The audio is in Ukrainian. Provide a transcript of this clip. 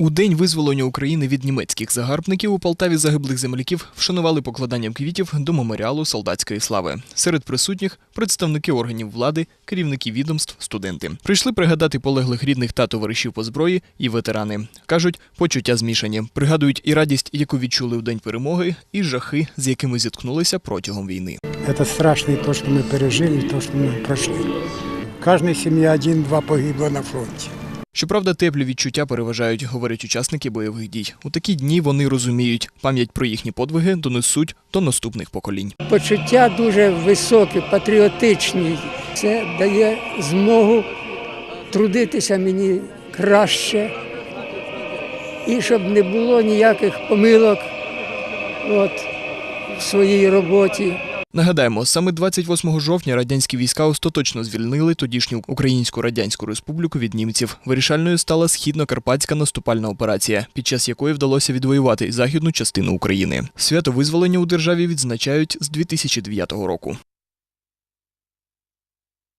У день визволення України від німецьких загарбників у Полтаві загиблих земляків вшанували покладанням квітів до меморіалу солдатської слави. Серед присутніх представники органів влади, керівники відомств, студенти прийшли пригадати полеглих рідних та товаришів по зброї і ветерани. кажуть, почуття змішані. Пригадують і радість, яку відчули у день перемоги, і жахи, з якими зіткнулися протягом війни. Это страшно то, что мы пережили, то, что мы прошли. В каждой семье один-два погибло на фронте. Щоправда, теплі відчуття переважають, говорять учасники бойових дій. У такі дні вони розуміють, пам'ять про їхні подвиги донесуть до наступних поколінь. Почуття дуже високі, патріотичні. Це дає змогу трудитися мені краще, і щоб не було ніяких помилок от, в своїй роботі. Нагадаємо, саме 28 жовтня радянські війська остаточно звільнили тодішню Українську Радянську Республіку від німців. Вирішальною стала східно-карпатська наступальна операція, під час якої вдалося відвоювати західну частину України. Свято визволення у державі відзначають з 2009 року.